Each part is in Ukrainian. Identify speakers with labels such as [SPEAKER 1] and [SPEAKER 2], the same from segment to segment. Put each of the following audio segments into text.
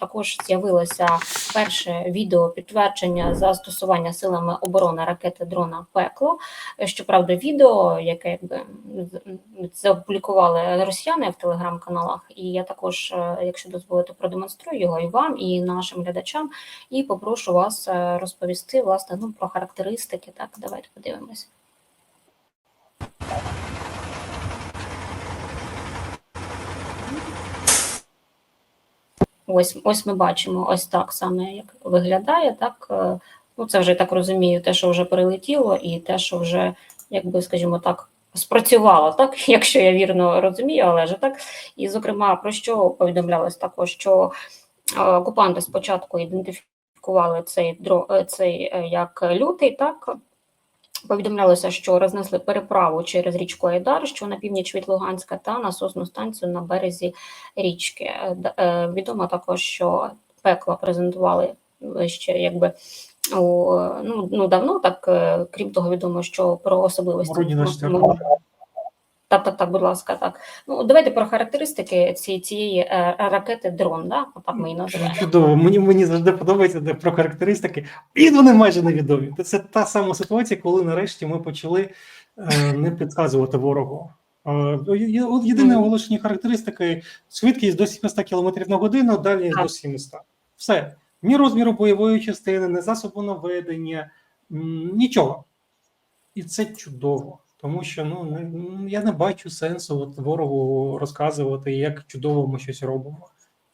[SPEAKER 1] також з'явилося перше відео підтвердження застосування силами оборони ракети дрона Пекло. Щоправда, відео, яке якби запублікували росіяни в телеграм-каналах, і я також, е, якщо дозволите, продемонструю його і вам, і нашим глядачам, і попрошу вас е, розповісти власне ну про характеристики. Так, давайте подивимось. Ось, ось ми бачимо, ось так саме як виглядає. Так, е, ну це вже так розумію, те, що вже прилетіло, і те, що вже, якби скажімо так, спрацювало, так, якщо я вірно розумію, але ж так. І, зокрема, про що повідомлялось також, що е, окупанти спочатку ідентифікували цей е, цей як лютий, так. Повідомлялося, що рознесли переправу через річку Айдар, що на північ від Луганська, та насосну станцію на березі річки. Е, е, Відомо також, що пекло презентували ще якби у, ну, ну давно. Так е, крім того, відомо, що про особливості
[SPEAKER 2] Вроді на
[SPEAKER 1] ну,
[SPEAKER 2] четвертому.
[SPEAKER 1] Так, так, так, будь ласка, так. Ну давайте про характеристики цієї, цієї е, ракети дрон. Да? Отак ми її називаємо.
[SPEAKER 2] Чудово, мені мені завжди подобається де про характеристики, і вони майже невідомі. Це та сама ситуація, коли нарешті ми почали е, не підказувати ворогу. Е, єдине оголошені характеристики: швидкість до 700 км на годину, далі
[SPEAKER 1] Так.
[SPEAKER 2] до 700. Все. Ні розміру бойової частини, ні засобу наведення, нічого. І це чудово. Тому що ну я не бачу сенсу от ворогу розказувати, як чудово ми щось робимо.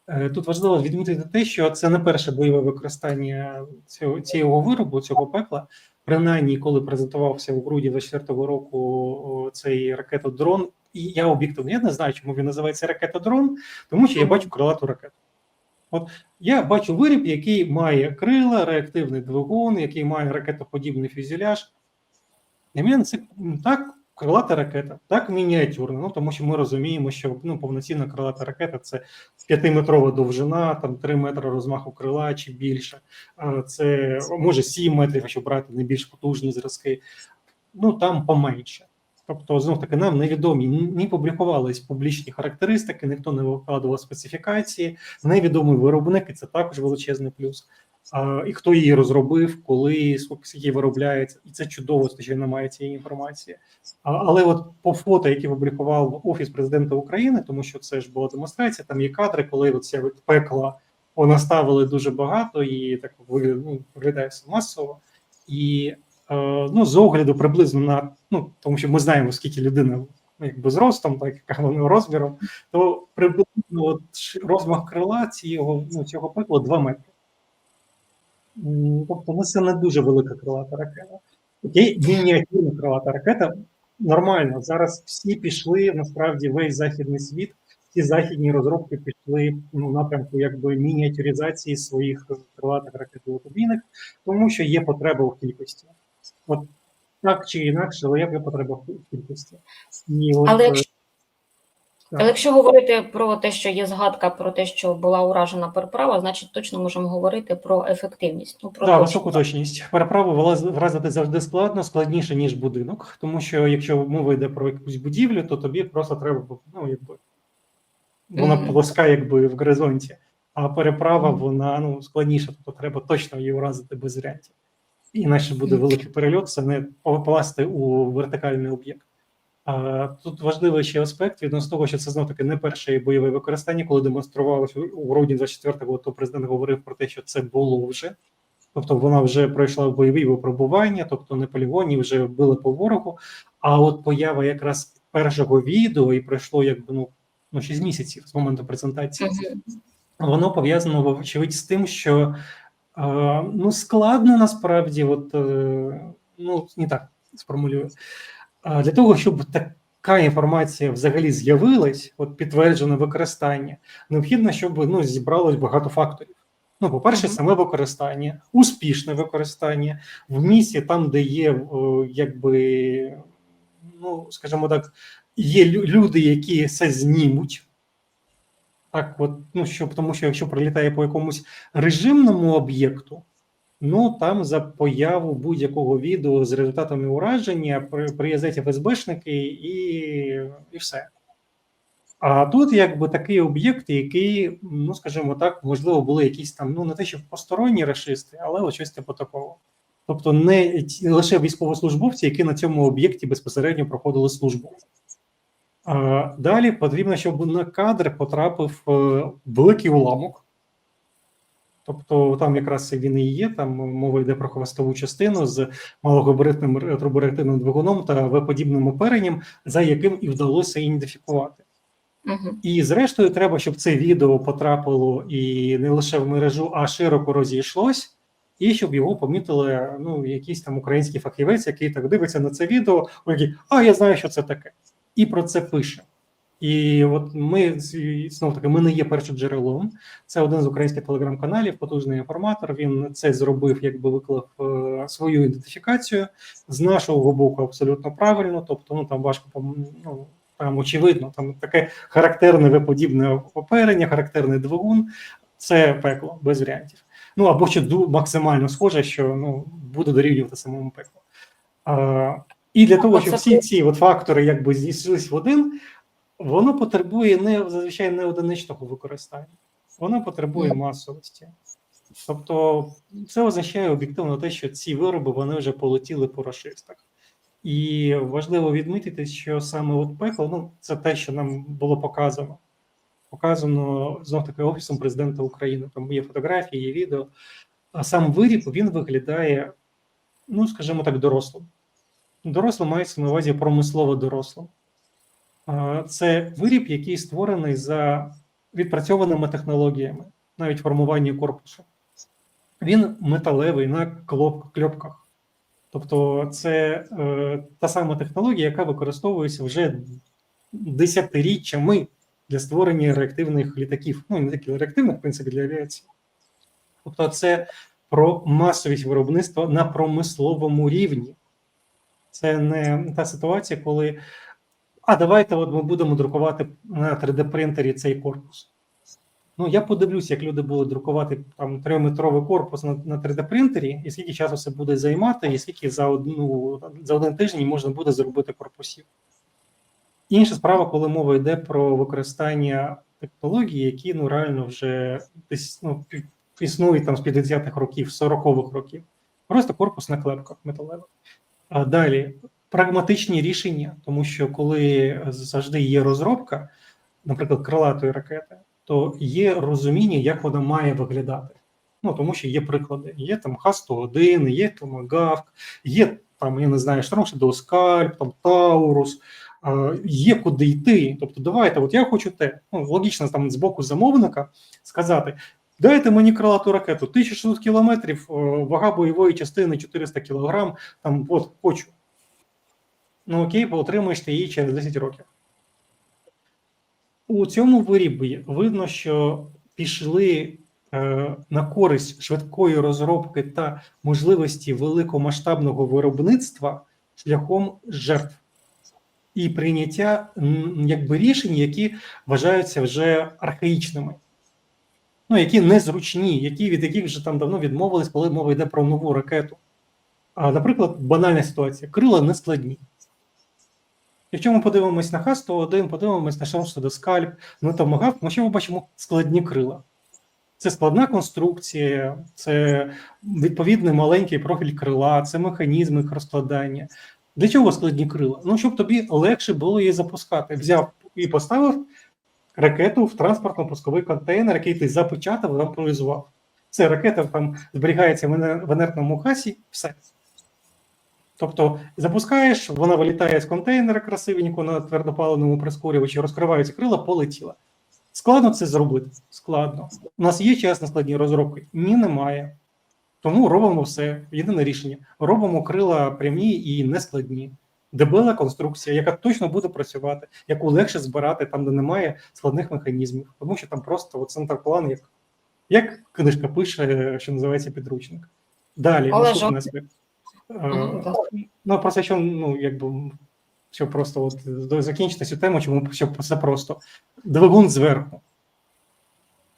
[SPEAKER 2] Е, Тут важливо відмітити те, що це не перше бойове використання цього цього виробу, цього пекла. Принаймні, коли презентувався в грудні 24-го року цей ракетодрон, і я об'єктивно я не знаю, чому він називається ракетодрон, тому що я бачу крилату ракету. От я бачу виріб, який має крила, реактивний двигун, який має ракетоподібний фюзеляж. Для мене це так крилата ракета, так мініатюрна. Ну тому що ми розуміємо, що ну, повноцінна крилата ракета це 5-метрова довжина, там 3 метри розмаху крила чи більше. Це може 7 метрів, якщо брати найбільш потужні зразки. Ну там поменше. Тобто, знов таки, нам невідомі ні публікувались публічні характеристики, ніхто не викладував специфікації, невідомий виробник, і це також величезний плюс. І хто її розробив, коли скільки виробляється, і це чудово, що немає цієї інформації. Але от по фото, які публікував офіс президента України, тому що це ж була демонстрація, там є кадри, коли от ця от пекла вона дуже багато і так ну, виглядає все масово. І е, ну, з огляду приблизно на ну, тому що ми знаємо, скільки людина ну, якби зростом, так яка вона розміром, то приблизно от, розмах крила цього, ну, цього пекла 2 метри. Тобто, це не дуже велика крилата ракета. Окей, мініатюрна крилата ракета. Нормально. Зараз всі пішли, насправді, весь західний світ, всі західні розробки пішли ну, напрямку якби мініатюризації своїх крилатих ракет далекобійних, тому що є потреба в кількості. От так чи інакше, але є потреба в кількості. І от,
[SPEAKER 1] Але якщо. Але якщо говорити про те, що є згадка про те, що була уражена переправа, значить точно можемо говорити про ефективність. Ну про
[SPEAKER 2] Так, високу точність. Переправу вразити завжди складно, складніше, ніж будинок. Тому що якщо мова йде про якусь будівлю, то тобі просто треба, ну, якби вона
[SPEAKER 1] Мгм.
[SPEAKER 2] плоска, якби в горизонті. А переправа,
[SPEAKER 1] Мгм.
[SPEAKER 2] вона ну, складніша, тобто треба точно її вразити без варіантів. Іначе буде великий перельот, це не попасти у вертикальний об'єкт. Тут важливий ще аспект відносно того, що це знов таки не перше бойове використання, коли демонструвалося у грудні 24-го, то президент говорив про те, що це було вже. Тобто вона вже пройшла бойові випробування, тобто не полігоні, вже били по ворогу. А от поява якраз першого відео і пройшло якби ну, ну 6 місяців з моменту презентації. Воно пов'язано вочевидь з тим, що е, ну складно насправді, от е, ну не так сформулюю. Для того, щоб така інформація взагалі з'явилась, от підтверджене використання, необхідно, щоб ну зібралось багато факторів. Ну, по-перше, саме використання, успішне використання в місці, там, де є якби, ну скажімо так, є люди, які це знімуть. Так, от, ну щоб тому, що якщо прилітає по якомусь режимному об'єкту, ну там за появу будь-якого відео з результатами ураження при- приїздять ФСБшники і, і все. А тут якби такий об'єкт, який, ну скажімо так, можливо, були якісь там, ну не те, що посторонні рашисти, але ось щось типу такого. Тобто не лише військовослужбовці, які на цьому об'єкті безпосередньо проходили службу. А, далі потрібно, щоб на кадр потрапив е, великий уламок. Тобто там якраз він і є, там мова йде про хвостову частину з малогабаритним ретробореактивним двигуном та В-подібним оперенням, за яким і вдалося ідентифікувати.
[SPEAKER 1] Угу.
[SPEAKER 2] І зрештою, треба, щоб це відео потрапило і не лише в мережу, а широко розійшлось, і щоб його помітили ну, якийсь там український фахівець, який так дивиться на це відео, який, а я знаю, що це таке, і про це пише. І от ми знову таки, ми не є першим джерелом. Це один з українських телеграм-каналів, потужний інформатор. Він це зробив, якби виклав е, свою ідентифікацію з нашого боку абсолютно правильно. Тобто, ну там важко ну, там очевидно, там таке характерне виподібне оперення, характерний двигун. Це пекло без варіантів. Ну або ще максимально схоже, що ну буде дорівнювати самому пеклу. А, і для того, щоб всі ці от фактори якби зійшлись в один, воно потребує не зазвичай не одиничного використання, воно потребує масовості. Тобто, це означає об'єктивно те, що ці вироби вони вже полетіли по рашистах. І важливо відмітити, що саме от пекло, ну це те, що нам було показано. Показано знов таки офісом президента України. Там є фотографії, є відео. А сам виріб він виглядає, ну скажімо так, дорослим. Дорослим мається на увазі промислово дорослим. Це виріб, який створений за відпрацьованими технологіями, навіть формування корпусу. Він металевий на кльопках. Тобто, це е, та сама технологія, яка використовується вже десятиріччями для створення реактивних літаків. Ну, не тільки реактивних, в принципі, для авіації. Тобто, це про масовість виробництва на промисловому рівні. Це не та ситуація, коли а давайте от ми будемо друкувати на 3D-принтері цей корпус. Ну, я подивлюсь, як люди будуть друкувати там трьохметровий корпус на, на 3D-принтері, і скільки часу це буде займати, і скільки за одну за один тиждень можна буде зробити корпусів. Інша справа, коли мова йде про використання технологій, які ну реально вже десь ну, існують там з 50-х років, 40-х років. Просто корпус на клепках металевих. А далі прагматичні рішення, тому що коли завжди є розробка, наприклад, крилатої ракети, то є розуміння, як вона має виглядати. Ну тому що є приклади. Є там Х-101, є Томагавк, є там, я не знаю, Штормшедоу Скальп, там Таурус, є куди йти. Тобто, давайте, от я хочу те. Ну, логічно там з боку замовника сказати: дайте мені крилату ракету, 1600 кілометрів, е, вага бойової частини 400 кілограм, там от хочу. Ну окей, отримаєш ти її через 10 років. У цьому вирібі видно, що пішли е, на користь швидкої розробки та можливості великомасштабного виробництва шляхом жертв і прийняття якби рішень, які вважаються вже архаїчними, ну які незручні, які від яких вже там давно відмовились, коли мова йде про нову ракету. А, наприклад, банальна ситуація: крила не складні. Якщо ми подивимось на Х-101, подивимось на Шелмштеда Скальп, на Томагавк, ми що ми бачимо складні крила. Це складна конструкція, це відповідний маленький профіль крила, це механізми їх розкладання. Для чого складні крила? Ну, щоб тобі легше було її запускати. Взяв і поставив ракету в транспортно-пусковий контейнер, який ти запечатав і імпровізував. Це ракета там зберігається в інертному хасі, все. Тобто запускаєш, вона вилітає з контейнера красивенько на твердопаливному прискорювачі, розкриваються крила, полетіла. Складно це зробити? Складно. У нас є час на складні розробки? Ні, немає. Тому робимо все. Єдине рішення. Робимо крила прямі і нескладні. Дебела конструкція, яка точно буде працювати, яку легше збирати там, де немає складних механізмів, тому що там просто центр план, як, як книжка пише, що називається підручник. Далі, наступний аспект. Е. Ну, просто що, ну, якби, щоб просто от закінчити цю тему, чому щоб все просто. Двигун зверху.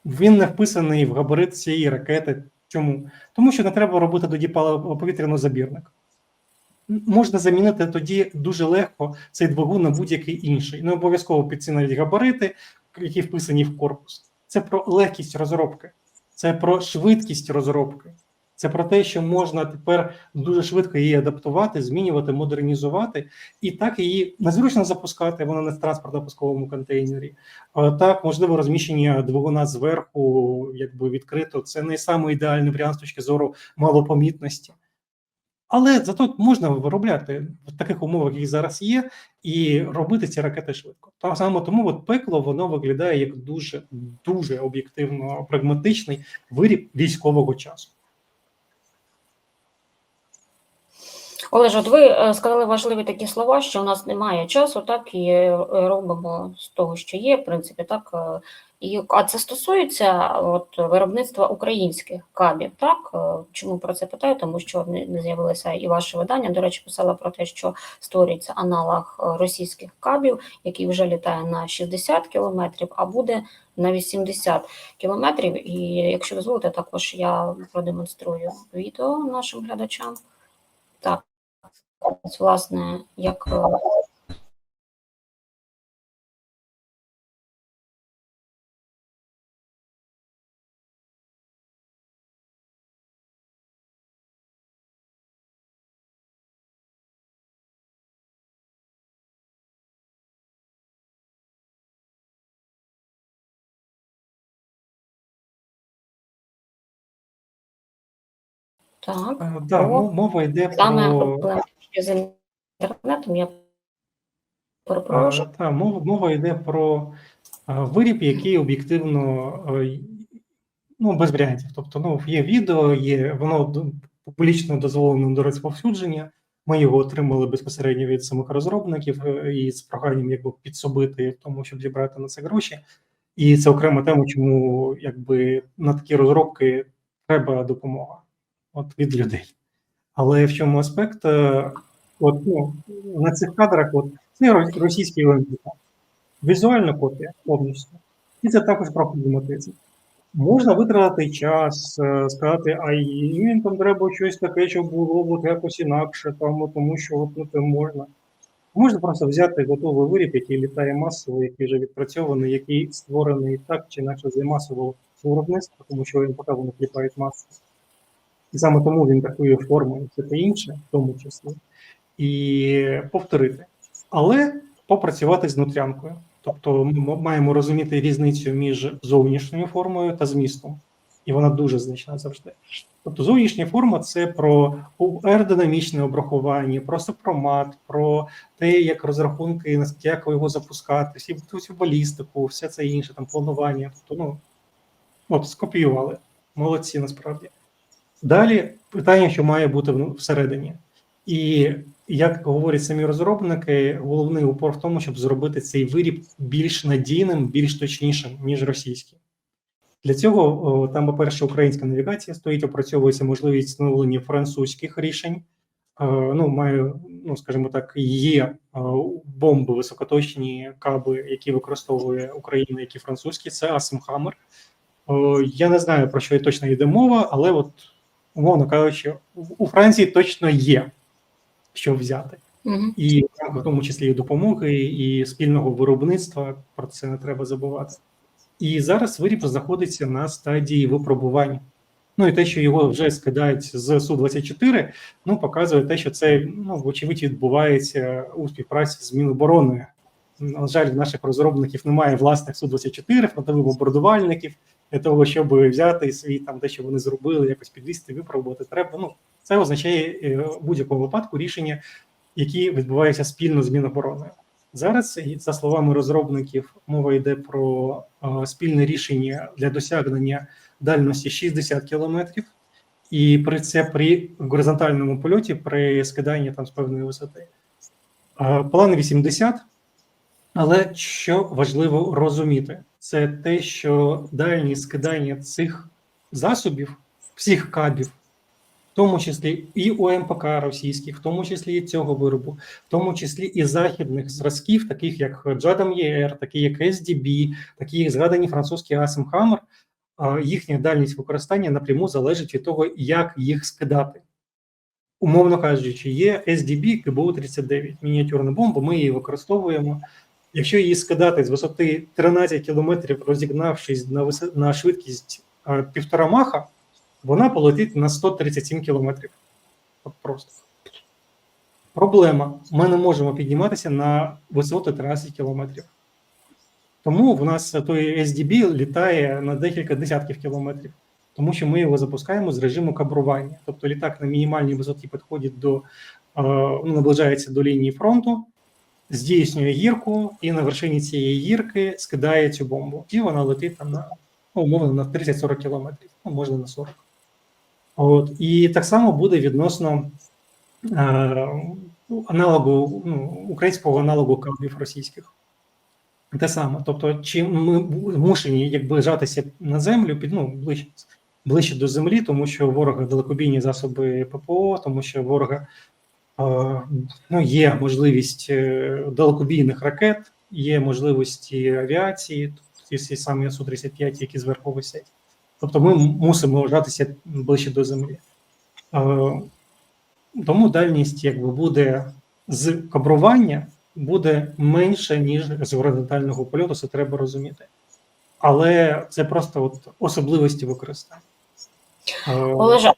[SPEAKER 2] Він не вписаний в габарит цієї ракети. Чому? Тому що не треба робити тоді повітряний забірник. можна замінити тоді дуже легко цей двигун на будь-який інший. Не обов'язково під ці навіть габарити, які вписані в корпус. Це про легкість розробки, це про швидкість розробки. Це про те, що можна тепер дуже швидко її адаптувати, змінювати, модернізувати, і так її незручно запускати, вона не в транспортно-пусковому контейнері. Так, можливо, розміщення двигуна зверху, якби відкрито. Це не саме ідеальний варіант з точки зору малопомітності. Але зато можна виробляти в таких умовах, які зараз є, і робити ці ракети швидко. Так само тому от пекло воно виглядає як дуже дуже об'єктивно прагматичний виріб військового часу.
[SPEAKER 1] Олеже, от ви е, сказали важливі такі слова, що у нас немає часу, так і е, робимо з того, що є, в принципі, так. е, І, а це стосується от, виробництва українських кабів, так? Чому про це питаю? Тому що не, з'явилося і ваше видання, до речі, писало про те, що створюється аналог російських кабів, який вже літає на 60 кілометрів, а буде на 80 кілометрів. І якщо дозволите, також я продемонструю відео нашим глядачам. Так, ось, власне, як е, так,
[SPEAKER 2] Е, Да,
[SPEAKER 1] Про-
[SPEAKER 2] мо- мова йде
[SPEAKER 1] саме
[SPEAKER 2] про
[SPEAKER 1] з інтернетом, я перепрошую.
[SPEAKER 2] Та, мова, мова йде про виріб, який об'єктивно ну, без варіантів. Тобто, ну, є відео, є воно публічно дозволено до розповсюдження. Ми його отримали безпосередньо від самих розробників е, і з проханням якби підсобити в тому, щоб зібрати на це гроші. І це окрема тема, чому якби на такі розробки треба допомога от від людей. Але в чому аспект? Е, От ну, на цих кадрах, от це російський ОМПК. Візуальна копія повністю. І це також про прагматизм. Можна витратити час, е, сказати, а їм там треба щось таке, щоб було от якось інакше, там, тому що от, ну, це можна. Можна просто взяти готовий виріб, який літає масово, який вже відпрацьований, який створений так чи інакше з масового виробництва, тому що МПК вони кліпають масово. І саме тому він такою формою, це та інше, в тому числі, і повторити. Але попрацювати з нутрянкою. Тобто ми маємо розуміти різницю між зовнішньою формою та змістом, і вона дуже значна завжди. Тобто, зовнішня форма це про аеродинамічне обрахування, про сопромат, про те, як розрахунки, як його запускати, всі всю балістику, все це інше, там планування. Тобто, ну от скопіювали. Молодці насправді. Далі питання, що має бути всередині. І як говорять самі розробники, головний упор в тому, щоб зробити цей виріб більш надійним, більш точнішим, ніж російський. Для цього там, по-перше, українська навігація стоїть, опрацьовується можливість встановлення французьких рішень. Е, Ну, маю, ну скажімо так, є е, бомби високоточні каби, які використовує Україна, які французькі, це Асимхаммер. О, Я не знаю про що точно йде мова, але от умовно кажучи, у- у Франції точно є що взяти,
[SPEAKER 1] Мгм.
[SPEAKER 2] і в тому числі і допомоги, і спільного виробництва. Про це не треба забувати. І зараз виріб знаходиться на стадії випробування. Ну і те, що його вже скидають з су 24 ну показує те, що це ну вочевидь відбувається у співпраці з Мінобороною. На жаль, в наших розробників немає власних су 24 фронтових бомбардувальників для того, щоб взяти свій там те, що вони зробили, якось підвісти, випробувати. Треба. Ну це означає е, в будь-якому випадку рішення, які відбуваються спільно з Мінобороною. Зараз, за словами розробників, мова йде про е, спільне рішення для досягнення дальності 60 кілометрів, і при це при горизонтальному польоті, при скиданні там з певної висоти. Е, План 80, але що важливо розуміти, це те, що дальність скидання цих засобів, всіх кабів, в тому числі і у МПК російських, в тому числі і цього виробу, в тому числі і західних зразків, таких як Джадам ЄР, такі як SDB, такі як згадані французькі Асим Хаммер, їхня дальність використання напряму залежить від того, як їх скидати. умовно кажучи, є SDB КБУ-39, мініатюрна бомба, ми її використовуємо. Якщо її скидати з висоти 13 кілометрів, розігнавшись на, вис... на швидкість е, півтора маха, вона полетить на 137 кілометрів. От просто. Проблема: ми не можемо підніматися на висоти 13 кілометрів. Тому в нас той SDB літає на декілька десятків кілометрів, тому що ми його запускаємо з режиму кабрування. Тобто літак на мінімальній висоті підходить до е, ну, наближається до лінії фронту, здійснює гірку, і на вершині цієї гірки скидає цю бомбу. І вона летить там на ну, умовно на 30-40 кілометрів, ну можна на 40. От і так само буде відносно е, аналогу ну, українського аналогу кабів російських. Те саме, тобто, чи ми змушені якби жатися на землю під ну ближче ближче до землі, тому що ворога далекобійні засоби ППО, тому що ворога ну, є можливість е, далекобійних ракет, є можливості авіації, ті всі самі су 35 які зверху висять. Тобто, ми мусимо жатися ближче до землі. Е, тому дальність якби буде з кабрування буде менше, ніж з горизонтального польоту, це треба розуміти. Але це просто от особливості використання. Е,
[SPEAKER 1] Олеже,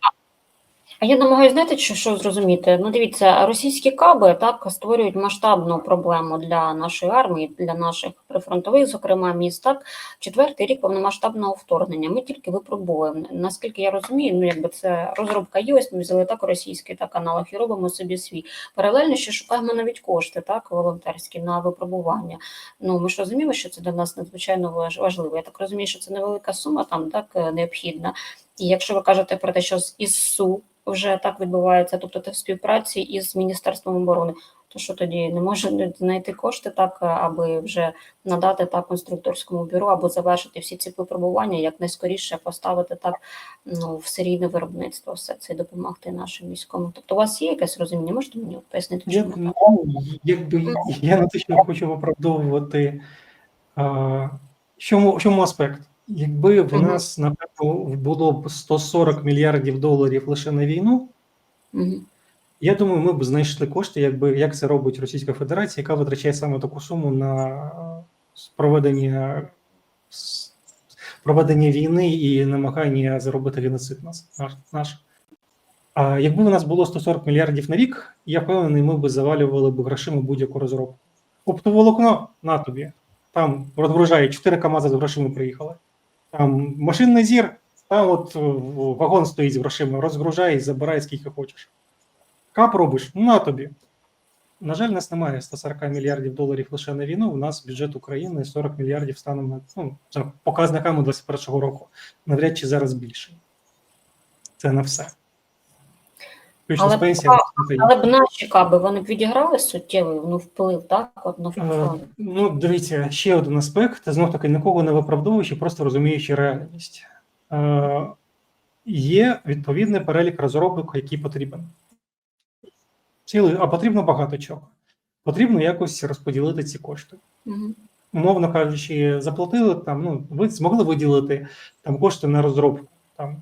[SPEAKER 1] а я намагаюся знаєте, що, що зрозуміти? Ну, дивіться, російські каби так створюють масштабну проблему для нашої армії, для наших прифронтових, зокрема міст. Так, четвертий рік повномасштабного вторгнення. Ми тільки випробовуємо. Наскільки я розумію, ну якби це розробка є, ось ми взяли так російський так аналог і робимо собі свій. Паралельно ще шукаємо навіть кошти, так волонтерські на випробування. Ну ми ж розуміємо, що це для нас надзвичайно важ- важливо. Я так розумію, що це невелика сума там так е, необхідна. І якщо ви кажете про те, що із СУ вже так відбувається, тобто це в співпраці із Міністерством оборони, то що тоді не може знайти кошти так, аби вже надати так конструкторському бюро або завершити всі ці випробування, як найскоріше поставити так ну, в серійне виробництво все це і допомогти нашим військовим. Тобто, у вас є якесь розуміння? Можете мені пояснити,
[SPEAKER 2] Я,
[SPEAKER 1] чому?
[SPEAKER 2] ну, якби, я не те, що хочу виправдовувати. А, чому, чому аспект? Якби в нас, напевно, було б 140 мільярдів доларів лише на війну, я думаю, ми б знайшли кошти, якби як це робить Російська Федерація, яка витрачає саме таку суму на проведення, проведення війни і намагання заробити геноцид нас, наш. А якби у нас було 140 мільярдів на рік, я впевнений, ми б завалювали б грошима будь-яку розробку. Оптоволокно на тобі. Там розгружає 4 КАМАЗи з грошима приїхали. Там машинний зір, там от е, вагон стоїть з грошима, розгружай і забирай скільки хочеш. Кап робиш, на тобі. На жаль, у нас немає 140 мільярдів доларів лише на війну. У нас бюджет України 40 мільярдів станом на ну, показниками 2021 року. Навряд чи зараз більше. Це на все.
[SPEAKER 1] Але
[SPEAKER 2] з пенсіями.
[SPEAKER 1] Але б наші каби вони б відіграли суттєвий ну, вплив, так? От, на
[SPEAKER 2] Е. Ну, дивіться, ще один аспект, знов таки нікого не виправдовуючи, просто розуміючи реальність. Е, Є відповідний перелік розробок, який потрібен. Цілий, а потрібно багато чого. Потрібно якось розподілити ці кошти.
[SPEAKER 1] Мгм.
[SPEAKER 2] Умовно кажучи, заплатили там, ну, ви змогли виділити там кошти на розробку. Там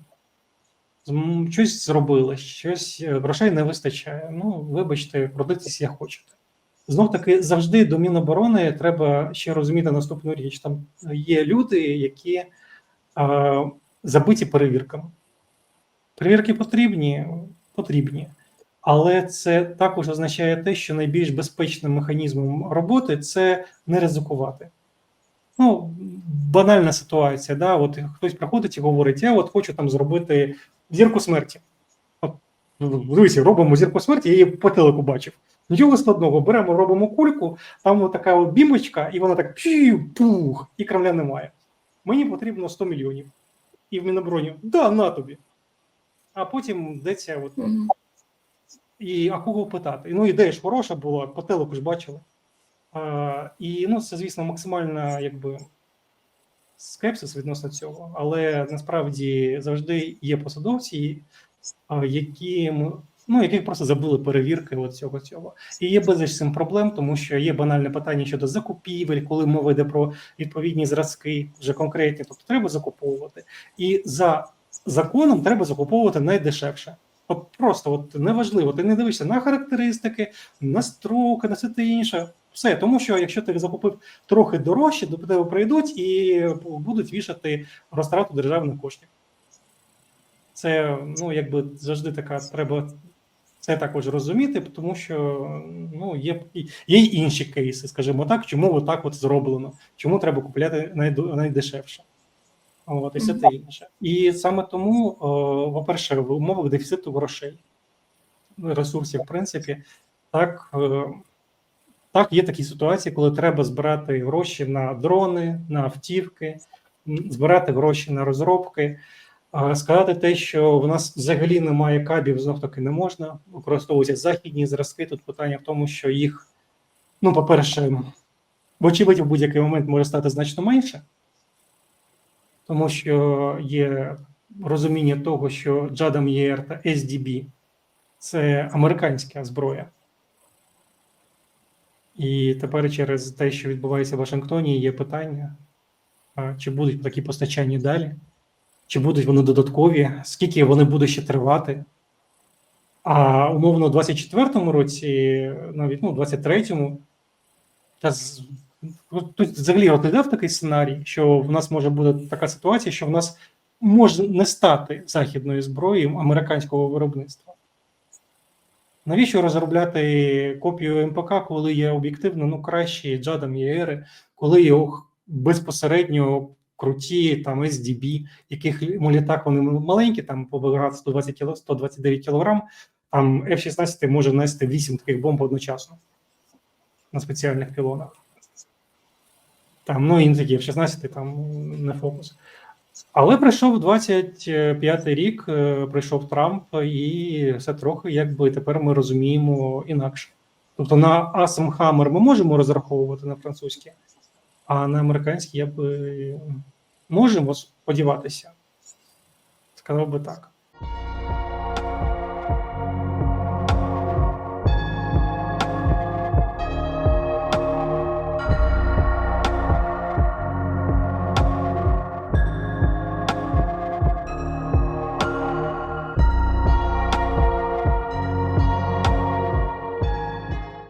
[SPEAKER 2] щось зробили, щось е, грошей не вистачає. Ну, вибачте, родитися як хочете. Знов таки, завжди до Міноборони треба ще розуміти наступну річ. Там є люди, які е, забиті перевірками. Перевірки потрібні, потрібні. Але це також означає те, що найбільш безпечним механізмом роботи це не ризикувати. Ну, банальна ситуація. Да? От хтось приходить і говорить: я от хочу там зробити зірку смерті. Дивіться, робимо зірку смерті, я її по телеку бачив. Нічого складного, беремо, робимо кульку, там така от бімочка, і вона так пух, і кремля немає. Мені потрібно 100 мільйонів. І в Мінобороні, да, на тобі. А потім йдеться от і а кого питати? Ну, ідея ж хороша була, по телеку ж бачили. А, і ну, це, звісно, максимальна якби, скепсис відносно цього. Але насправді завжди є посадовці, які, ну, яких просто забули перевірки от цього цього. І є безліч цим проблем, тому що є банальне питання щодо закупівель, коли мова йде про відповідні зразки, вже конкретні, тобто треба закуповувати. І за законом треба закуповувати найдешевше. От просто от неважливо, ти не дивишся на характеристики, на строки, на все те інше. Все, тому що якщо ти закупив трохи дорожче, до тебе прийдуть і будуть вішати розтрату державних коштів. Це ну якби завжди така треба це також розуміти, тому що ну є, є й інші кейси, скажімо так, чому отак от зроблено, чому треба купляти найдешевше. От, і все те інше. І саме тому, по-перше, в умовах дефіциту грошей, ресурсів, в принципі, так, е, так, є такі ситуації, коли треба збирати гроші на дрони, на автівки, збирати гроші на розробки. Сказати те, що в нас взагалі немає кабів, знов таки не можна. Використовуються західні зразки. Тут питання в тому, що їх, ну, по-перше, вочевидь, в будь-який момент може стати значно менше, тому що є розуміння того, що JADAM ER та SDB це американська зброя. І тепер через те, що відбувається в Вашингтоні, є питання, чи будуть такі постачання далі, чи будуть вони додаткові, скільки вони будуть ще тривати. А умовно, у 24-му році, навіть ну, 23-му, та тут взагалі розглядав такий сценарій, що в нас може бути така ситуація, що в нас може не стати західної зброї американського виробництва. Навіщо розробляти копію МПК, коли є об'єктивно ну, кращі джадам ЄРи, коли є безпосередньо круті там SDB, яких літак вони маленькі, там по виград 120 кіло, 129 кг, там F-16 може нести 8 таких бомб одночасно на спеціальних пілонах. Там, ну, і такі F-16 там не фокус. Але прийшов 25-й рік, е, прийшов Трамп, і все трохи, якби тепер ми розуміємо інакше. Тобто на Асам Хаммер ми можемо розраховувати на французькі, а на американські я б е, можемо сподіватися. Сказав би так.